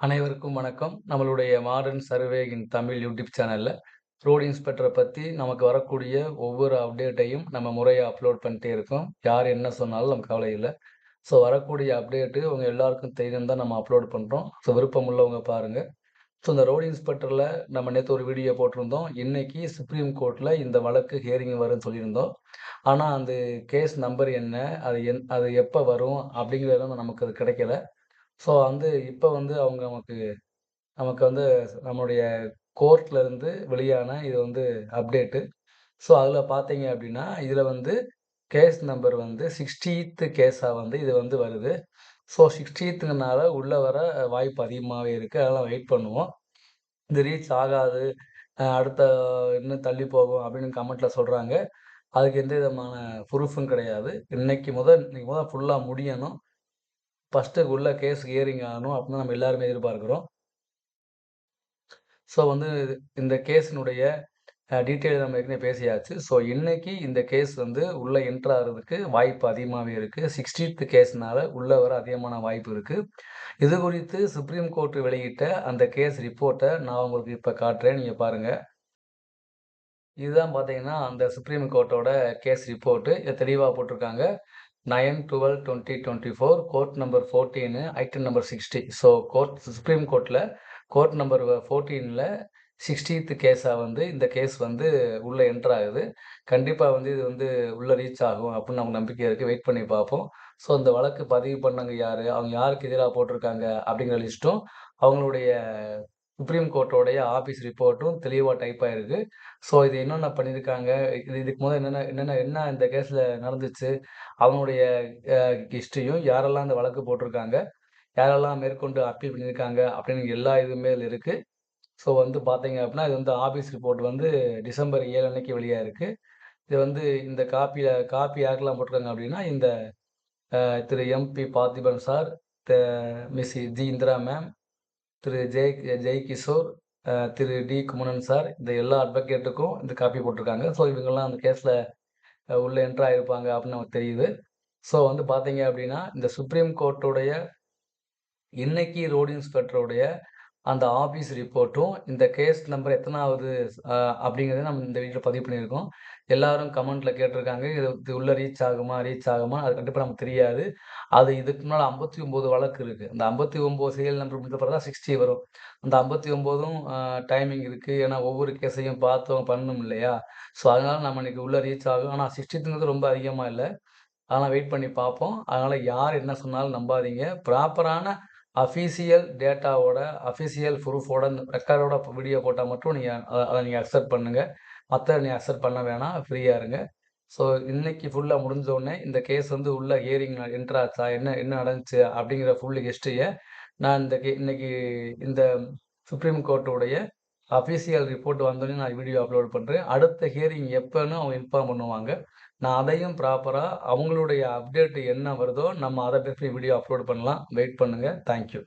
அனைவருக்கும் வணக்கம். நம்மளுடைய modern survey in Tamil YouTube சேனலில் ரோடு இன்ஸ்பெக்டரை பற்றி நமக்கு வரக்கூடிய ஒவ்வொரு அப்டேட்டையும் நம்ம முறையாக அப்லோட் பண்ணிட்டே இருக்கோம். யார் என்ன சொன்னாலும் நமக்கு கவலை இல்லை ஸோ வரக்கூடிய அப்டேட்டு அவங்க எல்லாருக்கும் தெரியும் தான் நம்ம அப்லோட் பண்ணுறோம் ஸோ விருப்பம் உள்ளவங்க பாருங்க. ஸோ இந்த ரோடு இன்ஸ்பெக்டரில் நம்ம நேற்று ஒரு வீடியோ போட்டிருந்தோம். இன்னைக்கு சுப்ரீம் கோர்ட்டில் இந்த வழக்கு ஹியரிங் வரும்னு சொல்லியிருந்தோம். ஆனால் அந்த கேஸ் நம்பர் என்ன? அது என் அது எப்போ வரும்? அப்படிங்கிறதெல்லாம் நமக்கு அது கிடைக்கல. ஸோ வந்து இப்போ வந்து அவங்க நமக்கு நமக்கு வந்து நம்மளுடைய கோர்ட்லேருந்து வெளியான இது வந்து அப்டேட்டு. ஸோ அதில் பார்த்தீங்க அப்படின்னா, இதில் வந்து கேஸ் நம்பர் வந்து சிக்ஸ்டீத்து கேஸாக வந்து இது வந்து வருது. ஸோ சிக்ஸ்டீத்துங்கனால உள்ளே வர வாய்ப்பு அதிகமாகவே இருக்குது அதெல்லாம் வெயிட் பண்ணுவோம். இது ரீச் ஆகாது. அடுத்த இன்னும் தள்ளி போகும் அப்படின்னு கமெண்ட்டில் சொல்கிறாங்க அதுக்கு எந்த விதமான ப்ரூஃபும் கிடையாது. இன்னைக்கு முதல் இன்னைக்கு முதல் ஃபுல்லாக முடியணும். ஃபஸ்ட்டு உள்ள கேஸ் ஹியரிங் ஆகணும். அப்படின்னு நம்ம எல்லாருமே எதிர்பார்க்குறோம் ஸோ வந்து இந்த கேஸினுடைய டீட்டெயில் நம்ம ஏற்கனவே பேசியாச்சு. ஸோ இன்னைக்கு இந்த கேஸ் வந்து உள்ளே என்ட்ரு ஆகிறதுக்கு வாய்ப்பு அதிகமாகவே இருக்குது சிக்ஸ்டீத் கேஸ்னால உள்ள வர அதிகமான வாய்ப்பு இருக்குது இது குறித்து சுப்ரீம் கோர்ட் வெளியிட்ட அந்த கேஸ் ரிப்போர்ட்டை நான் உங்களுக்கு இப்போ காட்டுறேன். நீங்கள் பாருங்கள் இதுதான் பார்த்தீங்கன்னா, அந்த சுப்ரீம் கோர்ட்டோட கேஸ் ரிப்போர்ட்டு தெளிவாக போட்டிருக்காங்க. 9/12/2024 court number 14 item number 60. So court supreme கோர்ட்டில் கோர்ட் நம்பர் ஃபோர்டீனில் சிக்ஸ்டீத் கேஸாக வந்து இந்த கேஸ் வந்து உள்ளே என்டர் ஆகுது. கண்டிப்பாக வந்து இது வந்து உள்ளே ரீச் ஆகும் அப்படின்னு நமக்கு நம்பிக்கை இருக்குது வெயிட் பண்ணி பார்ப்போம். ஸோ இந்த வழக்கு பதிவு பண்ணவங்க யார் அவங்க யாருக்கு எதிராக போட்டிருக்காங்க? அப்படிங்கிற லிஸ்ட்டும், அவங்களுடைய சுப்ரீம் கோர்ட்டோடைய ஆஃபீஸ் ரிப்போர்ட்டும் தெளிவாக டைப் ஆயிருக்கு. ஸோ இது என்னென்ன பண்ணியிருக்காங்க? இது இதுக்கு முதல் என்னென்ன என்னென்ன என்ன இந்த கேஸில் நடந்துச்சு? அவனுடைய ஹிஸ்ட்ரியும் யாரெல்லாம் இந்த வழக்கு போட்டிருக்காங்க? யாரெல்லாம் மேற்கொண்டு அப்பீல் பண்ணியிருக்காங்க? அப்படின்னு எல்லா இதுவுமே இதுல இருக்குது ஸோ வந்து பார்த்தீங்க அப்படின்னா, இது வந்து ஆஃபீஸ் ரிப்போர்ட் வந்து டிசம்பர் ஏழு அன்னைக்கு இருக்குது இது வந்து இந்த காப்பியில் காப்பி யாருக்கெல்லாம் போட்டிருக்காங்க அப்படின்னா, இந்த Thiru M P. Parthiban sir, the miss G. Indira ma'am, Thiru Jai Jaikishore, Kishore Thiru T. Kumanan sir, இந்த எல்லா அட்வொகேட்டுக்கும் இந்த காப்பி போட்டிருக்காங்க. ஸோ இவங்கெல்லாம் அந்த கேஸில் உள்ளே உள்ள ஆகிருப்பாங்க அப்படின்னு நமக்கு தெரியுது. ஸோ வந்து பார்த்தீங்க அப்படின்னா, இந்த சுப்ரீம் கோர்ட்டுடைய இன்னைக்கு ரோடு இன்ஸ்பெக்டருடைய அந்த ஆஃபீஸ் ரிப்போர்ட்டும், இந்த கேஸ் நம்பர் எத்தனாவது அப்படிங்கிறத நம்ம இந்த வீட்டில் பதிவு பண்ணியிருக்கோம். எல்லாரும் கமெண்ட்ல கேட்டிருக்காங்க. இது உள்ள ரீச் ஆகுமா? ரீச் ஆகுமா? அது கண்டிப்பாக நமக்கு தெரியாது. அது இதுக்கு முன்னால் ஐம்பத்தி ஒம்பது வழக்கு இருக்குது அந்த 59 சீரியல் நம்பர் முடிந்த தான் 60 வரும். அந்த ஐம்பத்தி ஒம்போதும் டைமிங் இருக்குது ஏன்னா ஒவ்வொரு கேஸையும் பார்த்தோம் பண்ணணும் இல்லையா? ஸோ அதனால நம்ம இன்னைக்கு உள்ள ரீச் ஆகும். ஆனால் சிக்ஸ்டிங்கிறது ரொம்ப அதிகமாக இல்லை அதெல்லாம் வெயிட் பண்ணி பார்ப்போம். அதனால் யார் என்ன சொன்னாலும் நம்பாதீங்க. ப்ராப்பரான அஃபீஷியல் டேட்டாவோட, அஃபீஷியல் ப்ரூஃபோட, ரெக்கார்டோட வீடியோ போட்டால் மட்டும் நீங்கள் அதை நீங்கள் அக்செப்ட் பண்ணுங்கள் மற்ற நீங்கள் அக்செப்ட் பண்ண வேணாம். ஃப்ரீயாக இருங்க. ஸோ இன்னைக்கு ஃபுல்லாக முடிஞ்சோடனே இந்த கேஸ் வந்து உள்ள ஹியரிங் என்ட்ராச்சா என்ன என்ன நடந்துச்சு? அப்படிங்கிற ஃபுல் ஹிஸ்ட்ரியை நான் இந்த கே இன்னைக்கு இந்த சுப்ரீம் கோர்ட்டுடைய அஃபிஷியல் ரிப்போர்ட் வந்தோடனே நான் வீடியோ அப்லோட் பண்ணுறேன் அடுத்த ஹியரிங் எப்போன்னு அவங்க இன்ஃபார்ம் பண்ணுவாங்க. நான் அதையும் ப்ராப்பராக அவங்களுடைய அப்டேட் என்ன வருதோ, நம்ம அதை பற்றி வீடியோ அப்லோட் பண்ணலாம். வெயிட் பண்ணுங்கள் தேங்க் யூ.